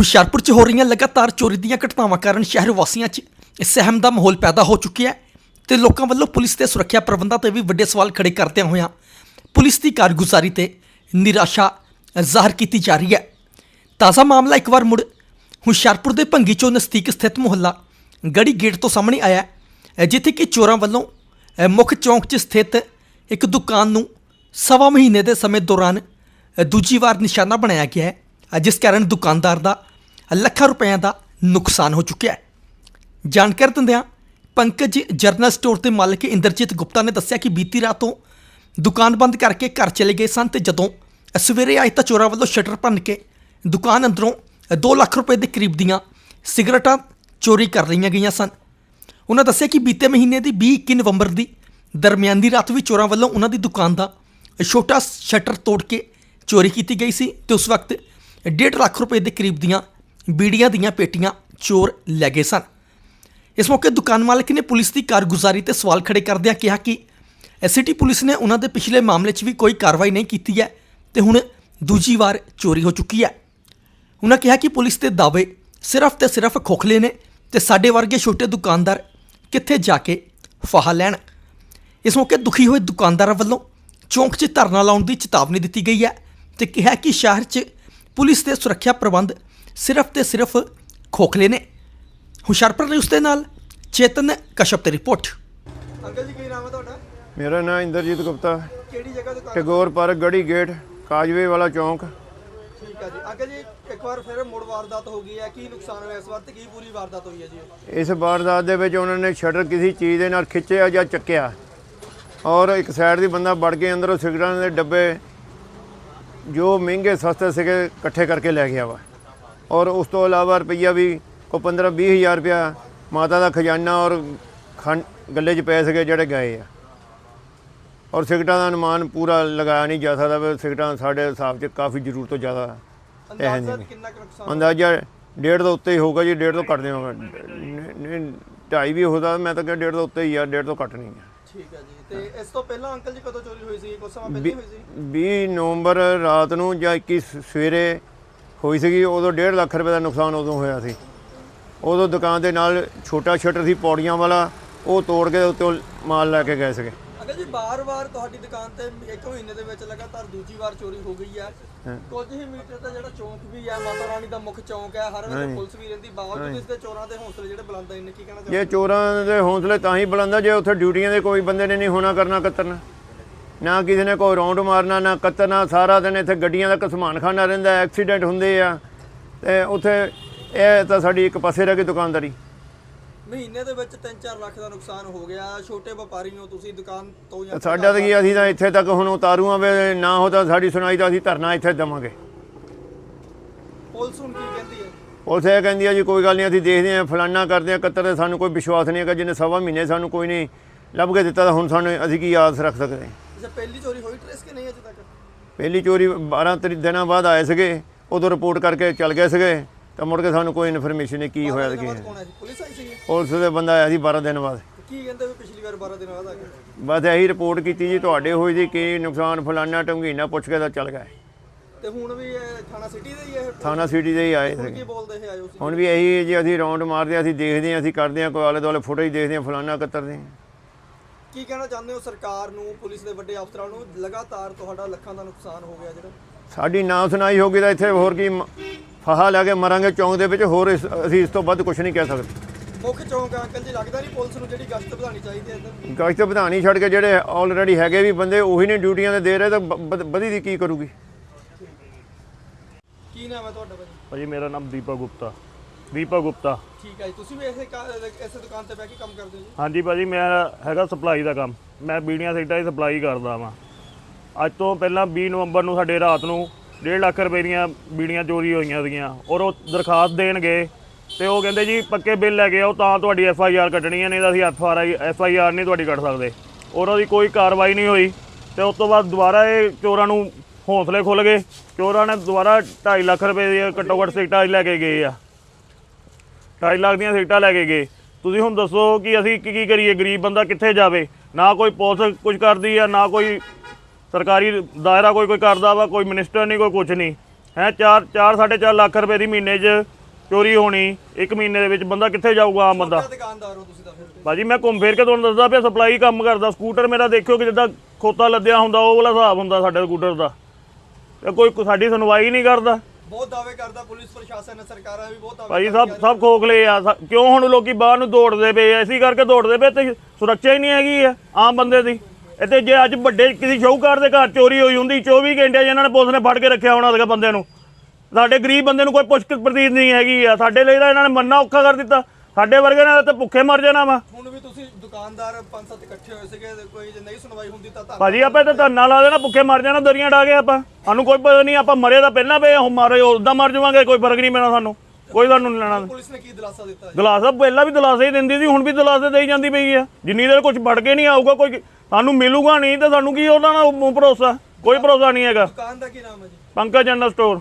ਹੁਸ਼ਿਆਰਪੁਰ 'ਚ ਹੋ ਰਹੀਆਂ ਲਗਾਤਾਰ ਚੋਰੀ ਦੀਆਂ ਘਟਨਾਵਾਂ ਕਾਰਨ ਸ਼ਹਿਰ ਵਾਸੀਆਂ 'ਚ ਸਹਿਮ ਦਾ ਮਾਹੌਲ ਪੈਦਾ ਹੋ ਚੁੱਕਿਆ ਹੈ ਤੇ ਲੋਕਾਂ ਵੱਲੋਂ ਪੁਲਿਸ ਤੇ ਸੁਰੱਖਿਆ ਪ੍ਰਬੰਧਾਂ ਤੇ ਵੀ ਵੱਡੇ ਸਵਾਲ ਖੜੇ ਕਰਦਿਆਂ ਹੋਇਆਂ ਪੁਲਿਸ ਦੀ ਕਾਰਗੁਜ਼ਾਰੀ ਤੇ ਨਿਰਾਸ਼ਾ ਜ਼ਾਹਰ ਕੀਤੀ ਜਾ ਰਹੀ ਹੈ। ਤਾਜ਼ਾ ਮਾਮਲਾ ਇੱਕ ਵਾਰ ਮੁੜ ਹੁਸ਼ਿਆਰਪੁਰ ਦੇ ਭੰਗੀ ਚੋਂ ਨਜ਼ਦੀਕ ਸਥਿਤ ਮੁਹੱਲਾ ਗੜੀ ਗੇਟ ਤੋਂ ਸਾਹਮਣੇ ਆਇਆ ਹੈ, ਜਿੱਥੇ ਕਿ ਚੋਰਾਂ ਵੱਲੋਂ ਅ, ਮੁੱਖ ਚੌਂਕ 'ਚ ਸਥਿਤ ਇੱਕ ਦੁਕਾਨ ਨੂੰ ਸਵਾ ਮਹੀਨੇ ਦੇ ਸਮੇਂ ਦੌਰਾਨ ਅ, ਦੂਜੀ ਵਾਰ ਨਿਸ਼ਾਨਾ ਬਣਾਇਆ ਗਿਆ ਹੈ ਅ, ਜਿਸ ਕਾਰਨ ਦੁਕਾਨਦਾਰ ਦਾ ਲੱਖਾਂ ਰੁਪਏ ਦਾ ਨੁਕਸਾਨ ਹੋ ਚੁੱਕਿਆ ਹੈ। ਜਾਣਕਾਰੀ ਦਿੰਦਿਆਂ ਪੰਕਜ ਜਰਨਲ ਸਟੋਰ ਦੇ ਮਾਲਕ ਇੰਦਰਜੀਤ ਗੁਪਤਾ ਨੇ ਦੱਸਿਆ ਕਿ ਬੀਤੀ ਰਾਤ ਤੋਂ ਦੁਕਾਨ ਬੰਦ ਕਰਕੇ ਘਰ ਚਲੇ ਗਏ ਸਨ ਤੇ ਜਦੋਂ ਸਵੇਰੇ ਆਏ ਤਾਂ ਚੋਰਾਂ ਵੱਲੋਂ ਸ਼ਟਰ ਭੰਨ ਕੇ ਦੁਕਾਨ ਅੰਦਰੋਂ 2 ਲੱਖ ਰੁਪਏ ਦੇ ਕਰੀਬ ਦੀਆਂ ਸਿਗਰਟਾਂ ਚੋਰੀ ਕਰ ਲਈਆਂ ਗਈਆਂ ਸਨ। ਉਹਨਾਂ ਦੱਸਿਆ ਕਿ ਬੀਤੇ ਮਹੀਨੇ ਦੀ 20 21 ਨਵੰਬਰ ਦੀ ਦਰਮਿਆਨ ਦੀ ਰਾਤ ਵੀ ਚੋਰਾਂ ਵੱਲੋਂ ਉਹਨਾਂ ਦੀ ਦੁਕਾਨ ਦਾ ਛੋਟਾ ਸ਼ਟਰ ਤੋੜ ਕੇ ਚੋਰੀ ਕੀਤੀ ਗਈ ਸੀ ਤੇ ਉਸ ਵਕਤ 1.5 ਲੱਖ ਰੁਪਏ ਦੇ ਕਰੀਬ ਦੀਆਂ ਬੀੜੀਆਂ ਦੀਆਂ ਪੇਟੀਆਂ ਚੋਰ ਲੈ ਗਏ ਸਨ। ਇਸ ਮੌਕੇ ਦੁਕਾਨ ਮਾਲਕ ਨੇ ਪੁਲਿਸ ਦੀ ਕਾਰਗੁਜ਼ਾਰੀ ਤੇ ਸਵਾਲ ਖੜੇ ਕਰਦਿਆਂ ਕਿਹਾ ਕਿ ਸਿਟੀ ਪੁਲਿਸ ਨੇ ਉਹਨਾਂ ਦੇ ਪਿਛਲੇ ਮਾਮਲੇ 'ਚ ਵੀ ਕੋਈ ਕਾਰਵਾਈ ਨਹੀਂ ਕੀਤੀ ਹੈ ਤੇ ਹੁਣ ਦੂਜੀ ਵਾਰ ਚੋਰੀ ਹੋ ਚੁੱਕੀ ਹੈ। ਉਹਨਾਂ ਕਿਹਾ ਕਿ ਪੁਲਿਸ ਦੇ ਦਾਅਵੇ ਸਿਰਫ ਤੇ ਸਿਰਫ ਖੋਖਲੇ ਨੇ ਤੇ ਸਾਡੇ ਵਰਗੇ ਛੋਟੇ ਦੁਕਾਨਦਾਰ ਕਿੱਥੇ ਜਾ ਕੇ ਫਾਹਾ ਲੈਣ। ਇਸ ਮੌਕੇ ਦੁਖੀ ਹੋਏ ਦੁਕਾਨਦਾਰਾਂ ਵੱਲੋਂ ਚੌਂਕ 'ਚ ਧਰਨਾ ਲਾਉਣ ਦੀ ਚੇਤਾਵਨੀ ਦਿੱਤੀ ਗਈ ਹੈ ਤੇ ਕਿਹਾ ਕਿ ਸ਼ਹਿਰ 'ਚ ਪੁਲਿਸ ਦੇ ਸੁਰੱਖਿਆ ਪ੍ਰਬੰਧ ਸਿਰਫ ਤੇ ਸਿਰਫ ਖੋਖਲੇ ਨੇ। ਹੁਸ਼ਿਆਰਪੁਰ ਨਿਊਜ਼ ਦੇ ਨਾਲ ਚੇਤਨ ਕਸ਼ਪ ਦੀ ਰਿਪੋਰਟ। ਅੰਕਲ ਜੀ ਕੀ ਨਾਮ ਹੈ ਤੁਹਾਡਾ? ਮੇਰਾ ਨਾਮ ਇੰਦਰਜੀਤ ਗੁਪਤਾ। ਕਿਹੜੀ ਜਗ੍ਹਾ ਦੁਕਾਨ Tagore park Garhi gate causeway ਵਾਲਾ ਚੌਂਕ। ਠੀਕ ਹੈ ਜੀ। ਅੰਕਲ ਜੀ ਇੱਕ ਵਾਰ ਫਿਰ ਮੁੜ ਵਾਰਦਾਤ ਹੋ ਗਈ ਹੈ। ਕੀ ਨੁਕਸਾਨ ਹੋਇਆ? ਇਸ ਵਾਰ ਤੇ ਕੀ ਪੂਰੀ ਵਾਰਦਾਤ ਹੋਈ ਹੈ ਜੀ? ਇਸ ਵਾਰਦਾਤ ਦੇ ਵਿੱਚ ਉਹਨਾਂ ਨੇ ਸ਼ਟਰ ਕਿਸੇ ਚੀਜ਼ ਦੇ ਨਾਲ ਖਿੱਚਿਆ ਜਾਂ ਚੱਕਿਆ। ਔਰ ਇੱਕ ਸਾਈਡ ਦੀ ਬੰਦਾ ਵੜ ਕੇ ਅੰਦਰੋਂ ਸਿਗਰਟਾਂ ਦੇ ਡੱਬੇ ਜੋ ਮਹਿੰਗੇ ਸਸਤੇ ਸੀਗੇ ਇਕੱਠੇ ਕਰਕੇ ਲੈ ਗਿਆ ਵਾ। ਔਰ ਉਸ ਤੋਂ ਇਲਾਵਾ ਰੁਪਈਆ ਵੀ ਕੋ 15 20 ਹਜ਼ਾਰ ਰੁਪਇਆ ਮਾਤਾ ਦਾ ਖਜ਼ਾਨਾ ਔਰ ਖੰਡ ਗੱਲੇ 'ਚ ਪਏ ਸੀਗੇ ਜਿਹੜੇ ਗਏ ਆ। ਔਰ ਸਿਗਰਟਾਂ ਦਾ ਅਨੁਮਾਨ ਪੂਰਾ ਲਗਾਇਆ ਨਹੀਂ ਜਾ ਸਕਦਾ ਵੀ ਸਿਗਰਟਾਂ ਸਾਡੇ ਹਿਸਾਬ 'ਚ ਕਾਫੀ ਜ਼ਰੂਰ ਤੋਂ ਜ਼ਿਆਦਾ ਅੰਦਾਜ਼ਾ ਕਿੰਨਾ ਕੁ ਨੁਕਸਾਨ ਅੰਦਾਜ਼ਾ ਡੇਢ ਤੋਂ ਉੱਤੇ ਹੀ ਹੋਊਗਾ ਜੀ ਡੇਢ ਤੋਂ ਘੱਟ ਨਹੀਂ ਢਾਈ ਵੀ ਹੋਦਾ ਮੈਂ ਤਾਂ ਕਿਹਾ ਡੇਢ ਤੋਂ ਉੱਤੇ ਹੀ ਆ ਡੇਢ ਤੋਂ ਘੱਟ ਨਹੀਂ ਆ। ਠੀਕ ਹੈ ਜੀ। ਤੇ ਇਸ ਤੋਂ ਪਹਿਲਾਂ ਅੰਕਲ ਜੀ ਕਦੋਂ ਚੋਰੀ ਹੋਈ ਸੀ ਕੁਝ ਸਮਾਂ ਪਹਿਲਾਂ ਹੋਈ ਸੀ 20 ਨਵੰਬਰ ਰਾਤ ਨੂੰ ਜਾਂ 21 ਸਵੇਰੇ ਹੋਈ ਸੀਗੀ। ਉਦੋਂ 1.5 ਲੱਖ ਰੁਪਏ ਦਾ ਨੁਕਸਾਨ ਉਦੋਂ ਹੋਇਆ ਸੀ। ਉਦੋਂ ਦੁਕਾਨ ਦੇ ਨਾਲ ਛੋਟਾ ਸ਼ਟਰ ਸੀ, ਪੌੜੀਆਂ ਵਾਲਾ। ਉਹ ਤੋੜ ਕੇ ਉੱਤੇ ਮਾਲ ਲੈ ਕੇ ਗਏ ਸੀਗੇ। ਬਾਰ-ਬਾਰ ਤੁਹਾਡੀ ਦੁਕਾਨ ਤੇ ਇੱਕ ਮਹੀਨੇ ਦੇ ਵਿੱਚ ਲਗਾਤਾਰ ਦੂਜੀ ਵਾਰ ਚੋਰੀ ਹੋ ਗਈ ਹੈ। ਕੁਝ ਹੀ ਮੀਟਰ ਦਾ ਜਿਹੜਾ ਚੌਂਕ ਵੀ ਹੈ ਮਾਤਾ ਰਾਣੀ ਦਾ ਮੁੱਖ ਚੌਂਕ ਹੈ ਹਰ ਵੇਲੇ ਪੁਲਿਸ ਵੀ ਰਹਿੰਦੀ ਬਾਵਜੂਦ ਇਸ ਦੇ ਚੋਰਾਂ ਦੇ ਹੌਸਲੇ ਜਿਹੜੇ ਬੁਲੰਦ ਨੇ ਕੀ ਕਹਿਣਾ ਜੇ ਚੋਰਾਂ ਦੇ ਹੌਸਲੇ ਤਾਂ ਹੀ ਬੁਲੰਦਾ ਜੇ ਉੱਥੇ ਡਿਊਟੀਆਂ ਦੇ ਕੋਈ ਬੰਦੇ ਨੇ ਨਹੀਂ ਹੋਣਾ ਕਰਨਾ ਕਤਰਨਾ ਨਾ। ਕਿਸੇ ਨੇ ਕੋਈ ਰੌਂਡ ਮਾਰਨਾ ਨਾ ਕਤਰਨਾ ਸਾਰਾ ਦਿਨ ਇੱਥੇ ਗੱਡੀਆਂ ਦਾ ਘਸਮਾਨ ਖਾਨਾ ਰਹਿੰਦਾ ਐਕਸੀਡੈਂਟ ਹੁੰਦੇ ਆ। ਤੇ ਉੱਥੇ ਇਹ ਤਾਂ ਸਾਡੀ ਇੱਕ ਪਾਸੇ ਰਹਿ ਗਈ ਦੁਕਾਨਦਾਰੀ। ਮਹੀਨੇ ਦੇ ਵਿੱਚ 3-4 ਲੱਖ ਦਾ ਨੁਕਸਾਨ ਹੋ ਗਿਆ। ਛੋਟੇ ਵਪਾਰੀ ਹੋ ਤੁਸੀਂ ਦੁਕਾਨ ਤੋਂ ਜਾਂ ਸਾਡਾ ਤਾਂ ਕੀ ਅਸੀਂ ਤਾਂ ਇੱਥੇ ਤੱਕ ਹੁਣ ਉਤਾਰੂਆਂ ਵੇ ਨਾ ਹੋ ਤਾਂ ਸਾਡੀ ਸੁਣਾਈ ਤਾਂ ਅਸੀਂ ਧਰਨਾ ਇੱਥੇ ਦੇਵਾਂਗੇ। ਪੁਲਿਸ ਹੁਣ ਕੀ ਕਹਿੰਦੀ ਹੈ? ਪੁਲਿਸ ਇਹ ਕਹਿੰਦੀ ਆ ਜੀ ਕੋਈ ਗੱਲ ਨਹੀਂ ਅਸੀਂ ਦੇਖਦੇ ਆ ਫਲਾਨਾ ਕਰਦੇ ਆ ਕਤਰ ਤੇ ਸਾਨੂੰ ਕੋਈ ਵਿਸ਼ਵਾਸ ਨਹੀਂ ਹੈਗਾ ਜਿਹਨੇ ਸਵਾ ਮਹੀਨੇ ਸਾਨੂੰ ਕੋਈ ਨਹੀਂ ਲੱਭ ਕੇ ਦਿੱਤਾ ਤਾਂ ਹੁਣ ਸਾਨੂੰ ਅਸੀਂ ਕੀ ਆਸ ਰੱਖ ਸਕਦੇ ਹਾਂ। ਅੱਛਾ ਪਹਿਲੀ ਚੋਰੀ ਹੋਈ ਟ੍ਰੇਸ ਕਿ ਨਹੀਂ ਅਜੇ ਤੱਕ? ਪਹਿਲੀ ਚੋਰੀ 12 ਤਰੀ ਦਿਨਾਂ ਬਾਅਦ ਆਏ ਸੀਗੇ ਉਦੋਂ ਰਿਪੋਰਟ ਕਰਕੇ ਚੱਲ ਗਏ ਸੀਗੇ। ਤਾਂ ਮੁੜ ਕੇ ਸਾਨੂੰ ਕੋਈ ਇਨਫੋਰਮੇਸ਼ਨ ਨਹੀਂ ਕੀ ਹੋਇਆ ਤੇ ਕੀ। ਕੌਣ ਆਇਆ ਸੀ? ਪੁਲਿਸ ਆਈ ਸੀ? ਪੁਲਿਸ ਦੇ ਬੰਦਾ ਆਇਆ ਸੀ 12 ਦਿਨ ਬਾਅਦ। ਕੀ ਕਹਿੰਦੇ ਵੀ ਪਿਛਲੀ ਵਾਰ 12 ਦਿਨ ਬਾਅਦ ਆ ਗਏ ਬਸ ਇਹੀ ਰਿਪੋਰਟ ਕੀਤੀ ਜੀ ਤੁਹਾਡੇ ਹੋਈ ਸੀ ਕੀ ਨੁਕਸਾਨ ਫਲਾਨਾ ਟੰਗੀਨਾ ਪੁੱਛ ਕੇ ਤਾਂ ਚੱਲ ਗਏ। ਤੇ ਹੁਣ ਵੀ ਇਹ ਥਾਣਾ ਸਿਟੀ ਦੇ ਹੀ ਇਹ? ਥਾਣਾ ਸਿਟੀ ਦੇ ਹੀ ਆਏ ਹੁਣ ਕੀ ਬੋਲਦੇ ਇਹ ਆਇਓ ਸੀ ਹੁਣ ਵੀ ਇਹੀ ਜੀ ਅਸੀਂ ਰੌਂਡ ਮਾਰਦੇ ਹਾਂ ਅਸੀਂ ਦੇਖਦੇ ਹਾਂ ਅਸੀਂ ਕਰਦੇ ਹਾਂ ਕੋਈ ਆਲੇ ਦੁਆਲੇ ਫੋਟੋ ਹੀ ਦੇਖਦੇ ਹਾਂ ਫਲਾਨਾ ਕਤਰਦੇ ਹਾਂ। ਕੀ ਕਹਿਣਾ ਚਾਹੁੰਦੇ ਹੋ ਸਰਕਾਰ ਨੂੰ ਪੁਲਿਸ ਦੇ ਵੱਡੇ ਅਫਸਰਾਂ ਨੂੰ? ਲਗਾਤਾਰ ਤੁਹਾਡਾ ਲੱਖਾਂ ਦਾ ਨੁਕਸਾਨ ਹੋ ਗਿਆ ਜਿਹੜਾ। ਸਾਡੀ ਨਾ ਸੁਣਾਈ ਹੋਗੀ ਤਾਂ ਇੱਥੇ ਹੋਰ ਕੀ ਮ- ਫਾਹਾ ਲੈ ਕੇ ਮਰਾਂਗੇ ਚੌਂਕ ਦੇ ਵਿੱਚ ਹੋਰ ਇਸ- ਅਸੀਂ ਇਸ ਤੋਂ ਵੱਧ ਕੁਝ ਨਹੀਂ ਕਹਿ ਸਕਦੇ। ਮੁੱਖ ਚੌਂਕ ਆ, ਅੰਕਲ ਜੀ ਲੱਗਦਾ ਨਹੀਂ ਪੁਲਿਸ ਨੂੰ ਜਿਹੜੀ ਗਸ਼ਤ ਵਧਾਉਣੀ ਚਾਹੀਦੀ ਹੈ ਇੱਧਰ? ਗਸ਼ਤ ਵਧਾਣੀ ਛੱਡ ਕੇ ਜਿਹੜੇ ਆਲਰੇਡੀ ਹੈਗੇ ਵੀ ਬੰਦੇ ਉਹੀ ਨਹੀਂ ਡਿਊਟੀਆਂ ਤੇ ਦੇ ਰਹੇ ਤਾਂ ਬ- ਬ- ਵਧੀ ਦੀ ਕੀ ਕਰੂਗੀ? ਕੀ ਨਾਮ ਹੈ ਤੁਹਾਡਾ ਭਾਜੀ? ਭਾਜੀ ਮੇਰਾ ਨਾਮ ਦੀਪਕ ਗੁਪਤਾ। ਦੀਪਕ ਗੁਪਤਾ। ਠੀਕ ਹੈ ਜੀ ਤੁਸੀਂ ਵੀ ਇਸੇ ਕਾ- ਇਸੇ ਦੁਕਾਨ ਤੇ ਬਹਿ ਕੇ ਕੰਮ ਕਰਦੇ ਹੋ ਜੀ? ਹਾਂਜੀ ਭਾਜੀ ਮੈਂ ਹੈਗਾ ਸਪਲਾਈ ਦਾ ਕੰਮ। ਮੈਂ ਬੀੜੀਆਂ ਸਿਗਰਟਾਂ ਦੀ ਸਪਲਾਈ ਕਰਦਾ ਵਾਂ। ਅੱਜ ਤੋਂ ਪਹਿਲਾਂ 20 ਨਵੰਬਰ ਨੂੰ ਸਾਡੇ ਰਾਤ ਨੂੰ 1.5 ਲੱਖ ਰੁਪਏ ਦੀਆਂ ਬੀੜੀਆਂ ਚੋਰੀ ਹੋਈਆਂ ਸੀਗੀਆਂ। ਔਰ ਉਹ ਦਰਖਾਸਤ ਦੇਣ ਗਏ ਤੇ ਉਹ ਕਹਿੰਦੇ ਜੀ ਪੱਕੇ ਬਿੱਲ ਲੈ ਕੇ ਆਓ ਤਾਂ ਤੁਹਾਡੀ ਐਫ ਆਈ ਆਰ ਕੱਟਣੀ ਹੈ, ਨਹੀਂ ਤਾਂ ਅਸੀਂ F R I F I R ਨਹੀਂ ਤੁਹਾਡੀ ਕੱਟ ਸਕਦੇ। ਔਰ ਉਹਦੀ ਕੋਈ ਕਾਰਵਾਈ ਨਹੀਂ ਹੋਈ ਤੇ ਉਸ ਤੋਂ ਬਾਅਦ ਦੁਬਾਰਾ ਇਹ ਚੋਰਾਂ ਨੂੰ ਹੌਸਲੇ ਖੁੱਲ ਗਏ। ਚੋਰਾਂ ਨੇ ਦੁਬਾਰਾ 2.5 ਲੱਖ ਰੁਪਏ ਦੀਆਂ ਘੱਟੋ ਘੱਟ ਸਿਗਰਟਾਂ ਲੈ ਕੇ ਗਏ ਆ। 2.5 ਲੱਖ ਦੀਆਂ ਸਿਗਰਟਾਂ ਲੈ ਕੇ ਗਏ। ਤੁਸੀਂ ਹੁਣ ਦੱਸੋ ਕਿ ਅਸੀਂ ਕੀ ਕੀ ਕਰੀਏ? ਗਰੀਬ ਬੰਦਾ ਕਿੱਥੇ ਜਾਵੇ? ਨਾ ਕੋਈ ਪੁਲਿਸ ਕੁਝ ਕਰਦੀ ਆ, ਨਾ ਕੋਈ ਸਰਕਾਰੀ ਦਾਇਰਾ ਕੋਈ ਕੋਈ ਕਰਦਾ ਵਾ ਕੋਈ ਮਿਨਿਸਟਰ ਨਹੀਂ ਕੋਈ ਕੁਝ ਨਹੀਂ। ਹੈ 4 4 4.5 ਲੱਖ ਰੁਪਏ ਦੀ ਮਹੀਨੇ 'ਚ ਚੋਰੀ ਹੋਣੀ ਇੱਕ ਮਹੀਨੇ ਦੇ ਵਿੱਚ ਬੰਦਾ ਕਿੱਥੇ ਜਾਊਗਾ ਆਮ ਬੰਦਾ? ਦੁਕਾਨਦਾਰ ਹੋ ਤੁਸੀਂ ਤਾਂ ਫਿਰ ਭਾਜੀ ਮੈਂ ਘੁੰਮ ਫੇਰ ਕੇ ਤੁਹਾਨੂੰ ਦੱਸਦਾ ਪਿਆ ਸਪਲਾਈ ਕੰਮ ਕਰਦਾ। ਸਕੂਟਰ ਮੇਰਾ ਦੇਖਿਓ ਕਿ ਜਿੱਦਾਂ ਖੋਤਾ ਲੱਦਿਆ ਹੁੰਦਾ ਉਹ ਵਾਲਾ ਹਿਸਾਬ ਹੁੰਦਾ ਸਾਡੇ ਸਕੂਟਰ ਦਾ। ਤੇ ਕੋਈ ਸਾਡੀ ਸੁਣਵਾਈ ਨਹੀਂ ਕਰਦਾ। ਬਹੁਤ ਦਾਅਵੇ ਕਰਦਾ ਪੁਲਿਸ ਪ੍ਰਸ਼ਾਸਨ ਸਰਕਾਰਾਂ ਵੀ ਬਹੁਤ ਦਾਅਵੇ ਭਾਜੀ ਸਭ ਸਭ ਖੋਖਲੇ ਆ। ਸ- ਕਿਉਂ ਹੁਣ ਲੋਕੀ ਬਾਹਰ ਨੂੰ ਦੌੜਦੇ ਪਏ ਐ ਇਸੇ ਕਰਕੇ ਦੌੜਦੇ ਪਏ ਤੇ ਸੁਰੱਖਿਆ ਹੀ ਨਹੀਂ ਹੈਗੀ ਆ ਆਮ ਬੰਦੇ ਦੀ। ਇੱਥੇ ਜੇ ਅੱਜ ਵੱਡੇ ਕਿਸੇ ਸ਼ੌਹਕਾਰ ਦੇ ਘਰ ਚੋਰੀ ਹੋਈ ਹੁੰਦੀ 24 ਘੰਟੇ 'ਚ ਇਹਨਾਂ ਨੇ ਪੁਲਿਸ ਨੇ ਫੜ ਕੇ ਰੱਖਿਆ ਹੋਣਾ ਸੀਗਾ ਬੰਦੇ ਨੂੰ। ਸਾਡੇ ਗਰੀਬ ਬੰਦੇ ਨੂੰ ਕੋਈ ਪੁੱਛ ਪ੍ਰਤੀਤ ਨਹੀਂ ਹੈਗੀ ਆ। ਸਾਡੇ ਲਈ ਤਾਂ ਇਹਨਾਂ ਨੇ ਮੰਨਣਾ ਔਖਾ ਕਰ ਦਿੱਤਾ। ਸਾਡੇ ਵਰਗੇ ਨਾਲ ਤਾਂ ਭੁੱਖੇ ਮਰ ਜਾਣਾ ਵਾ। ਹੁਣ ਵੀ ਤੁਸੀਂ ਦੁਕਾਨਦਾਰ ਪੰਜ ਸੱਤ ਇਕੱਠੇ ਹੋਏ ਸੀਗੇ ਕੋਈ ਜੇ ਨਹੀਂ ਸੁਣਵਾਈ ਹੁੰਦੀ ਤਾਂ ਭਾਜੀ ਆਪਾਂ ਤੇ ਧਰਨਾ ਲਾ ਦੇਣਾ ਭੁੱਖੇ ਮਰ ਜਾਣਾ ਦਰੀਆਂ ਡਾ ਕੇ ਆਪਾਂ। ਸਾਨੂੰ ਕੋਈ ਪਤਾ ਨਹੀਂ ਆਪਾਂ ਮਰੇ ਤਾਂ ਪਹਿਲਾਂ ਪਏ ਹੁਣ ਮਾਰੇ ਉਦਾਂ ਮਰ ਜਾਵਾਂਗੇ ਕੋਈ ਫ਼ਰਕ ਨਹੀਂ ਪੈਣਾ ਸਾਨੂੰ। ਕੋਈ ਸਾਨੂੰ ਨਹੀਂ ਲੈਣਾ। ਪੁਲਿਸ ਨੇ ਕੀ ਦਿਲਾਸਾ ਦਿੱਤਾ ਜੀ? ਗਲਾਸਾ ਪਹਿਲਾਂ ਵੀ ਦਿਲਾਸੇ ਹੀ ਦਿੰਦੀ ਸੀ ਹੁਣ ਵੀ ਦਿਲਾਸੇ ਦੇਈ ਜਾਂਦੀ ਪਈ ਆ। ਜਿੰਨੀ ਦੇਰ ਕੁਝ ਵੜ ਕੇ ਨਹੀਂ ਆਊਗਾ ਕੋਈ ਸਾਨੂੰ ਮਿਲੂਗਾ ਨਹੀਂ ਤੇ ਸਾਨੂੰ ਕੀ ਉਹਨਾਂ ਨਾਲ ਭਰੋਸਾ? ਕੋਈ ਭਰੋਸਾ ਨਹੀਂ ਹੈਗਾ। ਦੁਕਾਨ ਦਾ ਕੀ ਨਾਮ ਹੈ ਜੀ? Pankaj general store